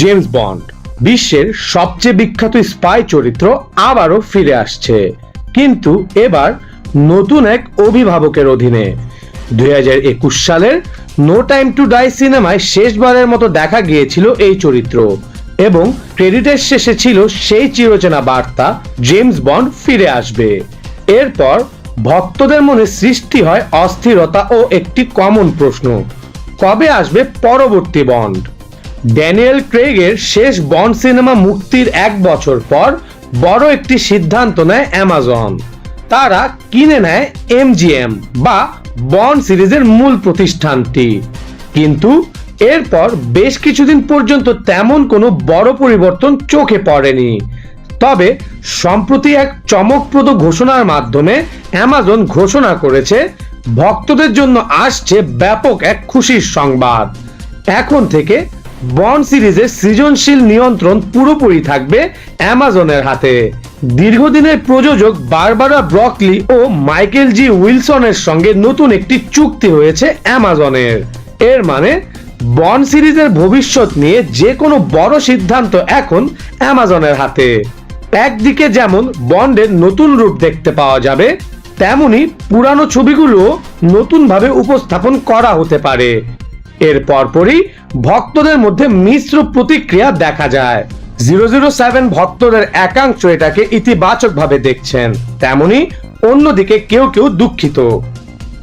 James bond, বিশ্বের সবচেয়ে বিখ্যাত স্পাই চরিত্র আবারও ফিরে আসছে। কিন্তু এবার নতুন এক অভিভাবকের অধীনে। দু হাজার একুশ সালের নো টাইম টু ডাই সিনেমায় শেষবারের মতো দেখা গিয়েছিল এই চরিত্র এবং ক্রেডিটের শেষে ছিল সেই চিরচেনা বার্তা, জেমস বন্ড ফিরে আসবে। এরপর ভক্তদের মনে সৃষ্টি হয় অস্থিরতা ও একটি কমন প্রশ্ন, কবে আসবে পরবর্তী বন্ড? ড্যানিয়েল ক্রেগের শেষ বন্ড সিনেমা মুক্তির এক বছর পর বড় একটি সিদ্ধান্ত নেয় অ্যামাজন। তারা কিনে নেয় এমজিএম বা বন্ড সিরিজের মূল প্রতিষ্ঠানটি। কিন্তু এরপর বেশ কিছুদিন পর্যন্ত তেমন কোনো বড় পরিবর্তন চোখে পড়েনি। তবে সম্প্রতি এক চমকপ্রদ ঘোষণার মাধ্যমে অ্যামাজন ঘোষণা করেছে, ভক্তদের জন্য আসছে ব্যাপক এক খুশির সংবাদ। এখন থেকে বন্ড সিরিজের সৃজনশীল নিয়ন্ত্রণ পুরোপুরি থাকবে অ্যামাজনের হাতে। দীর্ঘদিনের প্রযোজক বারবারা ব্রকলি ও মাইকেল জি উইলসনের সঙ্গে নতুন একটি চুক্তি হয়েছে অ্যামাজনের এর মানে বন্ড সিরিজের ভবিষ্যৎ নিয়ে যে কোনো বড় সিদ্ধান্ত এখন অ্যামাজনের হাতে। একদিকে যেমন বন্ডের নতুন রূপ দেখতে পাওয়া যাবে, তেমনি পুরানো ছবিগুলো নতুনভাবে উপস্থাপন করা হতে পারে। এর পরপরই ভক্তদের মধ্যে মিশ্র প্রতিক্রিয়া দেখা যায়। জিরো জিরো সেভেন ভক্তদের একাংশ এটাকে ইতিবাচকভাবে দেখছেন। তেমনি অন্যদিকে কেউ কেউ দুঃখিত।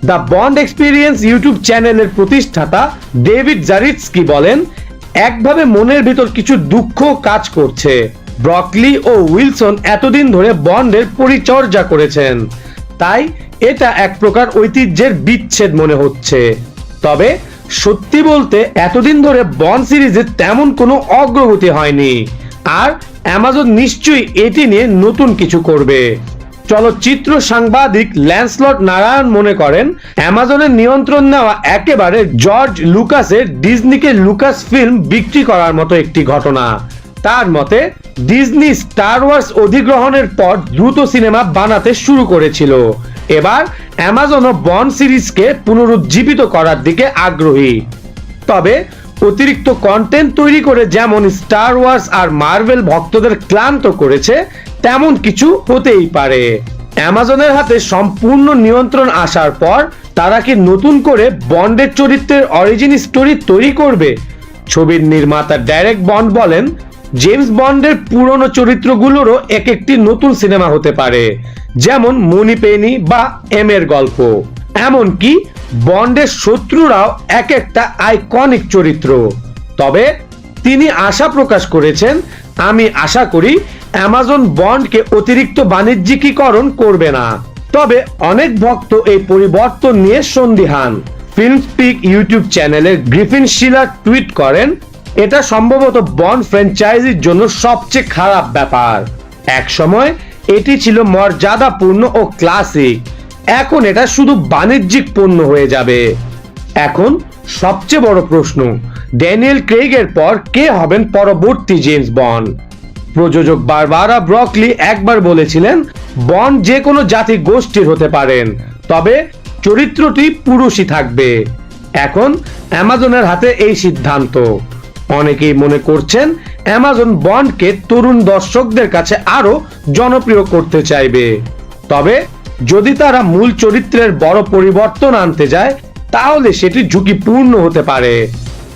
দ্য বন্ড এক্সপিরিয়েন্স ইউটিউব চ্যানেলের প্রতিষ্ঠাতা ডেভিড জারিৎসকি বলেন, একভাবে মনের ভিতর কিছু দুঃখ কাজ করছে। ব্রকলি ও উইলসন এতদিন ধরে বন্ডের পরিচর্যা করেছেন। তাই এটা এক প্রকার ঐতিহ্যের বিচ্ছেদ মনে হচ্ছে। তবে সত্যি বলতে এতদিন ধরে বন সিরিজে তেমন কোনো অগ্রগতি হয়নি। আর অ্যামাজন নিশ্চয়ই এটি নিয়ে নতুন কিছু করবে। চলচ্চিত্র সাংবাদিক ল্যান্সলট নারায়ণ মনে করেন, অ্যামাজনের নিয়ন্ত্রণ নেওয়া একেবারে জর্জ লুকাসের ডিজনিকে লুকাস ফিল্ম বিক্রি করার মতো একটি ঘটনা। তার মতে, ডিজনি স্টার ওয়ার্স অধিগ্রহণের পর দ্রুত সিনেমা বানাতে শুরু করেছিল। এবার অ্যামাজনও বন্ড সিরিজকে পুনরুজ্জীবিত করার দিকে আগ্রহী। তবে অতিরিক্ত কন্টেন্ট তৈরি করে যেমন স্টার ওয়ার্স আর মার্ভেল ভক্তদের ক্লান্ত করেছে, তেমন কিছু হতেই পারে। অ্যামাজনের হাতে সম্পূর্ণ নিয়ন্ত্রণ আসার পর তারা কি নতুন করে বন্ডের চরিত্রের অরিজিন স্টোরি তৈরি করবে? ছবির নির্মাতা ডাইরেক্ট বন্ড বলেন জেমস বন্ডের পুরনো চরিত্রগুলোরও এক একটি নতুন সিনেমা হতে পারে, যেমন মনি পেনি বা এম এর গল্প। এমনকি বন্ডের শত্রুরাও এক একটা আইকনিক চরিত্র। তবে তিনি আশা প্রকাশ করেছেন, আমি আশা করি অ্যামাজন বন্ডকে অতিরিক্ত বাণিজ্যিকীকরণ করবে না। তবে অনেক ভক্ত এই পরিবর্তন নিয়ে সন্দিহান। ফিল্ম স্পিক ইউটিউব চ্যানেলের গ্রিফিন শিলার টুইট করেন এটা সম্ভবত বন ফ্র্যাঞ্চাইজির জন্য সবচেয়ে খারাপ ব্যাপার। এক সময় এটি ছিল মর্যাদাপূর্ণ ও ক্লাসিক এখন এটা শুধু বাণিজ্যিক পণ্য হয়ে যাবে। এখন সবচেয়ে বড় প্রশ্ন, ড্যানিয়েল ক্রেগের পর কে হবেন পরবর্তী জেমস বন প্রযোজক বারবারা ব্রকলি একবার বলেছিলেন বন যে কোনো জাতি গোষ্ঠীর হতে পারেন, তবে চরিত্রটি পুরুষই থাকবে। এখন অ্যামাজনের হাতে এই সিদ্ধান্ত। অনেকেই মনে করছেন অ্যামাজন বন্ডকে তরুণ দর্শকদের কাছে আরও জনপ্রিয় করতে চাইবে। তবে যদি তারা মূল চরিত্রের বড় পরিবর্তন আনতে যায়, তাহলে সেটি ঝুঁকিপূর্ণ হতে পারে।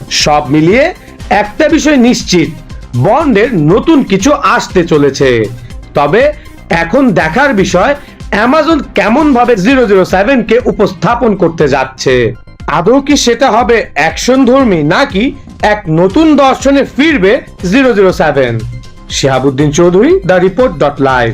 সব মিলিয়ে একটা বিষয় নিশ্চিত, বন্ডের নতুন কিছু আসতে চলেছে। তবে এখন দেখার বিষয়, অ্যামাজন কেমন ভাবে জিরো জিরো সেভেনকে উপস্থাপন করতে যাচ্ছে? আদৌ কি সেটা হবে অ্যাকশন ধর্মী নাকি এক নতুন দর্শনে ফিরবে zero zero seven Shihabuddin Chowdhury the report dot live.